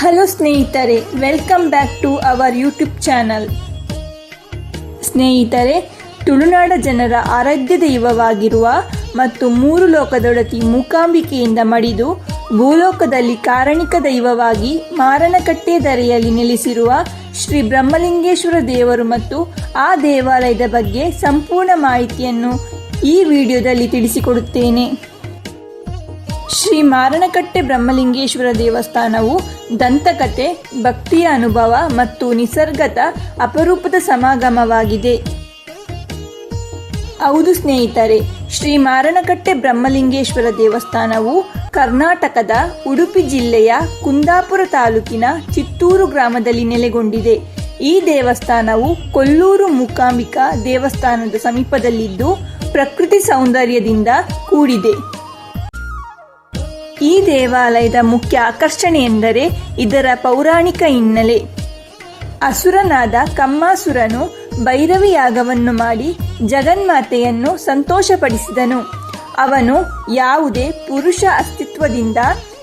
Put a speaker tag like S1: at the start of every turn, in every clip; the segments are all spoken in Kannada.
S1: ಹಲೋ ಸ್ನೇಹಿತರೆ welcome back to our YouTube channel ಸ್ನೇಹಿತರೆ, ತುಳುನಾಡ ಜನರ ಆರಾಧ್ಯ ದೈವವಾಗಿರುವ ಮತ್ತು ಮೂರು ಲೋಕದೊಡತಿ ಮೂಕಾಂಬಿಕೆಯಿಂದ ಮಡಿದು ಭೂಲೋಕದಲ್ಲಿ ಕಾರಣಿಕ ದೈವವಾಗಿ ಮಾರನಕಟ್ಟೆ ಧರೆಯಲ್ಲಿ ನೆಲೆಸಿರುವ ಶ್ರೀ ಬ್ರಹ್ಮಲಿಂಗೇಶ್ವರ ದೇವರು ಮತ್ತು ಆ ದೇವಾಲಯದ ಬಗ್ಗೆ ಸಂಪೂರ್ಣ ಮಾಹಿತಿಯನ್ನು ಈ ವಿಡಿಯೋದಲ್ಲಿ ತಿಳಿಸಿಕೊಡುತ್ತೇನೆ. ಶ್ರೀ ಮಾರಣಕಟ್ಟೆ ಬ್ರಹ್ಮಲಿಂಗೇಶ್ವರ ದೇವಸ್ಥಾನವು ದಂತಕತೆ, ಭಕ್ತಿಯ ಅನುಭವ ಮತ್ತು ನಿಸರ್ಗದ ಅಪರೂಪದ ಸಮಾಗಮವಾಗಿದೆ. ಹೌದು ಸ್ನೇಹಿತರೆ, ಶ್ರೀ ಮಾರಣಕಟ್ಟೆ ಬ್ರಹ್ಮಲಿಂಗೇಶ್ವರ ದೇವಸ್ಥಾನವು ಕರ್ನಾಟಕದ ಉಡುಪಿ ಜಿಲ್ಲೆಯ ಕುಂದಾಪುರ ತಾಲೂಕಿನ ಚಿತ್ತೂರು ಗ್ರಾಮದಲ್ಲಿ ನೆಲೆಗೊಂಡಿದೆ. ಈ ದೇವಸ್ಥಾನವು ಕೊಲ್ಲೂರು ಮೂಕಾಂಬಿಕಾ ದೇವಸ್ಥಾನದ ಸಮೀಪದಲ್ಲಿದ್ದು ಪ್ರಕೃತಿ ಸೌಂದರ್ಯದಿಂದ ಕೂಡಿದೆ. ಈ ದೇವಾಲಯದ ಮುಖ್ಯ ಆಕರ್ಷಣೆ ಎಂದರೆ ಇದರ ಪೌರಾಣಿಕ ಹಿನ್ನೆಲೆ. ಅಸುರನಾದ ಕಮ್ಮಾಸುರನು ಭೈರವಿ ಯಾಗವನ್ನು ಮಾಡಿ ಜಗನ್ಮಾತೆಯನ್ನು ಸಂತೋಷಪಡಿಸಿದನು. ಅವನು ಯಾವುದೇ ಪುರುಷ ಅಸ್ತಿತ್ವದಿಂದ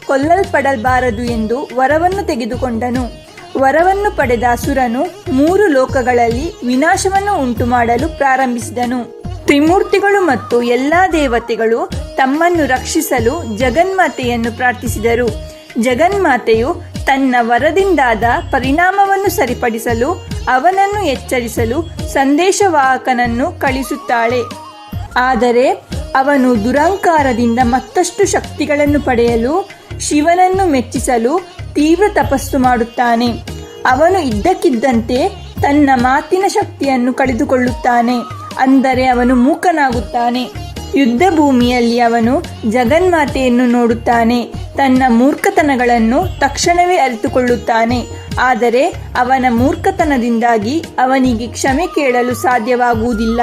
S1: ಕೊಲ್ಲಲ್ಪಡಬಾರದು ಎಂದು ವರವನ್ನು ತೆಗೆದುಕೊಂಡನು. ವರವನ್ನು ಪಡೆದ ಅಸುರನು ಮೂರು ಲೋಕಗಳಲ್ಲಿ ವಿನಾಶವನ್ನು ಉಂಟು ಮಾಡಲು ಪ್ರಾರಂಭಿಸಿದನು. ತ್ರಿಮೂರ್ತಿಗಳು ಮತ್ತು ಎಲ್ಲಾ ದೇವತೆಗಳು ತಮ್ಮನ್ನು ರಕ್ಷಿಸಲು ಜಗನ್ಮಾತೆಯನ್ನು ಪ್ರಾರ್ಥಿಸಿದರು. ಜಗನ್ಮಾತೆಯು ತನ್ನ ವರದಿಂದಾದ ಪರಿಣಾಮವನ್ನು ಸರಿಪಡಿಸಲು, ಅವನನ್ನು ಎಚ್ಚರಿಸಲು ಸಂದೇಶವಾಹಕನನ್ನು ಕಳಿಸುತ್ತಾಳೆ ಆದರೆ ಅವನು ದುರಂಕಾರದಿಂದ ಮತ್ತಷ್ಟು ಶಕ್ತಿಗಳನ್ನು ಪಡೆಯಲು, ಶಿವನನ್ನು ಮೆಚ್ಚಿಸಲು ತೀವ್ರ ತಪಸ್ಸು ಮಾಡುತ್ತಾನೆ. ಅವನು ಇದ್ದಕ್ಕಿದ್ದಂತೆ ತನ್ನ ಮಾತಿನ ಶಕ್ತಿಯನ್ನು ಕಳೆದುಕೊಳ್ಳುತ್ತಾನೆ. ಅಂದರೆ ಅವನು ಮೂಕನಾಗುತ್ತಾನೆ. ಯುದ್ಧ ಭೂಮಿಯಲ್ಲಿ ಅವನು ಜಗನ್ಮಾತೆಯನ್ನು ನೋಡುತ್ತಾನೆ. ತನ್ನ ಮೂರ್ಖತನಗಳನ್ನು ತಕ್ಷಣವೇ ಅರಿತುಕೊಳ್ಳುತ್ತಾನೆ. ಆದರೆ ಅವನ ಮೂರ್ಖತನದಿಂದಾಗಿ ಅವನಿಗೆ ಕ್ಷಮೆ ಕೇಳಲು ಸಾಧ್ಯವಾಗುವುದಿಲ್ಲ.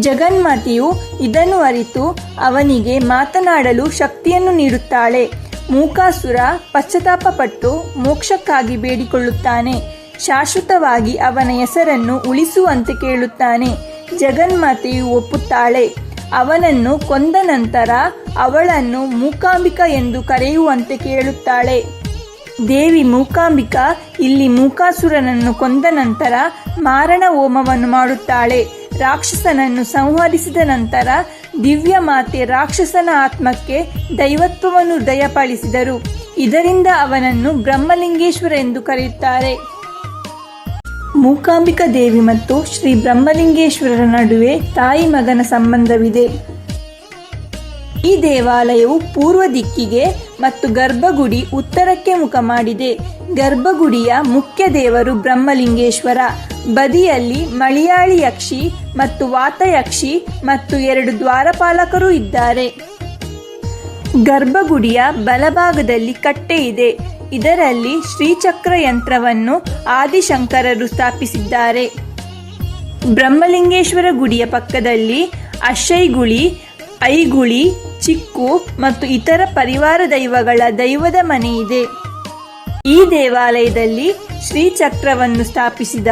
S1: ಜಗನ್ಮಾತೆಯು ಇದನ್ನು ಅರಿತು ಅವನಿಗೆ ಮಾತನಾಡಲು ಶಕ್ತಿಯನ್ನು ನೀಡುತ್ತಾಳೆ. ಮೂಕಾಸುರ ಪಶ್ಚಾತ್ತಾಪಪಟ್ಟು ಮೋಕ್ಷಕ್ಕಾಗಿ ಬೇಡಿಕೊಳ್ಳುತ್ತಾನೆ. ಶಾಶ್ವತವಾಗಿ ಅವನ ಹೆಸರನ್ನು ಉಳಿಸುವಂತೆ ಕೇಳುತ್ತಾನೆ. ಜಗನ್ಮಾತೆಯು ಒಪ್ಪುತ್ತಾಳೆ. ಅವನನ್ನು ಕೊಂದ ನಂತರ ಅವಳನ್ನು ಮೂಕಾಂಬಿಕಾ ಎಂದು ಕರೆಯುವಂತೆ ಕೇಳುತ್ತಾಳೆ. ದೇವಿ ಮೂಕಾಂಬಿಕಾ ಇಲ್ಲಿ ಮೂಕಾಸುರನನ್ನು ಕೊಂದ ನಂತರ ಮಾರಣ ಹೋಮವನ್ನು ಮಾಡುತ್ತಾಳೆ. ರಾಕ್ಷಸನನ್ನು ಸಂಹರಿಸಿದ ನಂತರ ದಿವ್ಯ ಮಾತೆ ರಾಕ್ಷಸನ ಆತ್ಮಕ್ಕೆ ದೈವತ್ವವನ್ನು ದಯಪಾಲಿಸಿದರು. ಇದರಿಂದ ಅವನನ್ನು ಬ್ರಹ್ಮಲಿಂಗೇಶ್ವರ ಎಂದು ಕರೆಯುತ್ತಾರೆ. ಮೂಕಾಂಬಿಕಾ ದೇವಿ ಮತ್ತು ಶ್ರೀ ಬ್ರಹ್ಮಲಿಂಗೇಶ್ವರರ ನಡುವೆ ತಾಯಿ ಮಗನ ಸಂಬಂಧವಿದೆ. ಈ ದೇವಾಲಯವು ಪೂರ್ವ ದಿಕ್ಕಿಗೆ ಮತ್ತು ಗರ್ಭಗುಡಿ ಉತ್ತರಕ್ಕೆ ಮುಖ ಮಾಡಿದೆ. ಗರ್ಭಗುಡಿಯ ಮುಖ್ಯ ದೇವರು ಬ್ರಹ್ಮಲಿಂಗೇಶ್ವರ. ಬದಿಯಲ್ಲಿ ಮಳಿಯಾಳಿ ಯಕ್ಷಿ ಮತ್ತು ವಾತಯಕ್ಷಿ ಮತ್ತು ಎರಡು ದ್ವಾರಪಾಲಕರು ಇದ್ದಾರೆ. ಗರ್ಭಗುಡಿಯ ಬಲಭಾಗದಲ್ಲಿ ಕಟ್ಟೆ ಇದೆ. ಇದರಲ್ಲಿ ಶ್ರೀಚಕ್ರ ಯಂತ್ರವನ್ನು ಆದಿಶಂಕರರು ಸ್ಥಾಪಿಸಿದ್ದಾರೆ. ಬ್ರಹ್ಮಲಿಂಗೇಶ್ವರ ಗುಡಿಯ ಪಕ್ಕದಲ್ಲಿ ಅಶೈಗುಳಿ, ಐಗುಳಿ, ಚಿಕ್ಕು ಮತ್ತು ಇತರ ಪರಿವಾರ ದೈವಗಳ ದೈವದ ಮನೆ ಇದೆ ಈ ದೇವಾಲಯದಲ್ಲಿ ಶ್ರೀಚಕ್ರವನ್ನು ಸ್ಥಾಪಿಸಿದ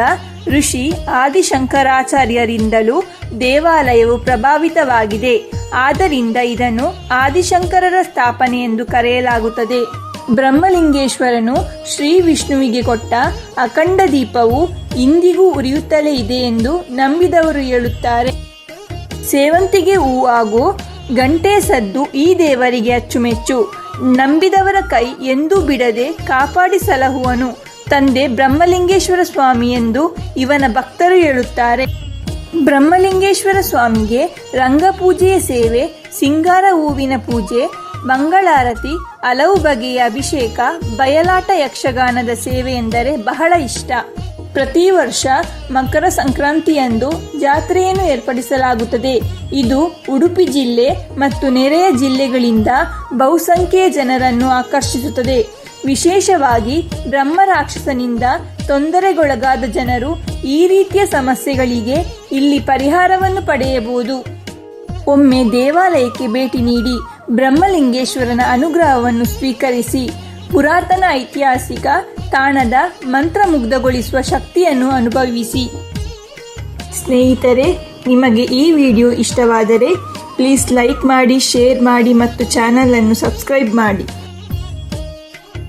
S1: ಋಷಿ ಆದಿಶಂಕರಾಚಾರ್ಯರಿಂದಲೂ ದೇವಾಲಯವು ಪ್ರಭಾವಿತವಾಗಿದೆ. ಆದ್ದರಿಂದ ಇದನ್ನು ಆದಿಶಂಕರರ ಸ್ಥಾಪನೆ ಎಂದು ಕರೆಯಲಾಗುತ್ತದೆ. ಬ್ರಹ್ಮಲಿಂಗೇಶ್ವರನು ಶ್ರೀ ವಿಷ್ಣುವಿಗೆ ಕೊಟ್ಟ ಅಖಂಡ ದೀಪವು ಇಂದಿಗೂ ಉರಿಯುತ್ತಲೇ ಇದೆ ಎಂದು ನಂಬಿದವರು ಹೇಳುತ್ತಾರೆ. ಸೇವಂತಿಗೆ ಹೂ ಹಾಗೂ ಗಂಟೆ ಸದ್ದು ಈ ದೇವರಿಗೆ ಅಚ್ಚುಮೆಚ್ಚು. ನಂಬಿದವರ ಕೈ ಎಂದೂ ಬಿಡದೆ ಕಾಪಾಡಿ ಸಲಹುವನು. ತಂದೆ ಬ್ರಹ್ಮಲಿಂಗೇಶ್ವರ ಸ್ವಾಮಿ ಎಂದು ಇವನ ಭಕ್ತರು ಹೇಳುತ್ತಾರೆ. ಬ್ರಹ್ಮಲಿಂಗೇಶ್ವರ ಸ್ವಾಮಿಗೆ ರಂಗಪೂಜೆಯ ಸೇವೆ, ಸಿಂಗಾರ ಹೂವಿನ ಪೂಜೆ, ಮಂಗಳಾರತಿ ಹಲವು ಬಗೆಯ ಅಭಿಷೇಕ, ಬಯಲಾಟ ಯಕ್ಷಗಾನದ ಸೇವೆ ಎಂದರೆ ಬಹಳ ಇಷ್ಟ. ಪ್ರತಿ ವರ್ಷ ಮಕರ ಸಂಕ್ರಾಂತಿಯಂದು ಜಾತ್ರೆಯನ್ನು ಏರ್ಪಡಿಸಲಾಗುತ್ತದೆ. ಇದು ಉಡುಪಿ ಜಿಲ್ಲೆ ಮತ್ತು ನೆರೆಯ ಜಿಲ್ಲೆಗಳಿಂದ ಬಹುಸಂಖ್ಯೆಯ ಜನರನ್ನು ಆಕರ್ಷಿಸುತ್ತದೆ. ವಿಶೇಷವಾಗಿ ಬ್ರಹ್ಮ ರಾಕ್ಷಸನಿಂದ ತೊಂದರೆಗೊಳಗಾದ ಜನರು ಈ ರೀತಿಯ ಸಮಸ್ಯೆಗಳಿಗೆ ಇಲ್ಲಿ ಪರಿಹಾರವನ್ನು ಪಡೆಯಬಹುದು. ಒಮ್ಮೆ ದೇವಾಲಯಕ್ಕೆ ಭೇಟಿ ನೀಡಿ ಬ್ರಹ್ಮಲಿಂಗೇಶ್ವರನ ಅನುಗ್ರಹವನ್ನು ಸ್ವೀಕರಿಸಿ ಪುರಾತನ ಐತಿಹಾಸಿಕ ತಾಣದ ಮಂತ್ರಮುಗ್ಧಗೊಳಿಸುವ ಶಕ್ತಿಯನ್ನು ಅನುಭವಿಸಿ. ಸ್ನೇಹಿತರೆ, ನಿಮಗೆ ಈ ವಿಡಿಯೋ ಇಷ್ಟವಾದರೆ ಪ್ಲೀಸ್ ಲೈಕ್ ಮಾಡಿ, ಶೇರ್ ಮಾಡಿ ಮತ್ತು ಚಾನಲನ್ನು ಸಬ್ಸ್ಕ್ರೈಬ್ ಮಾಡಿ.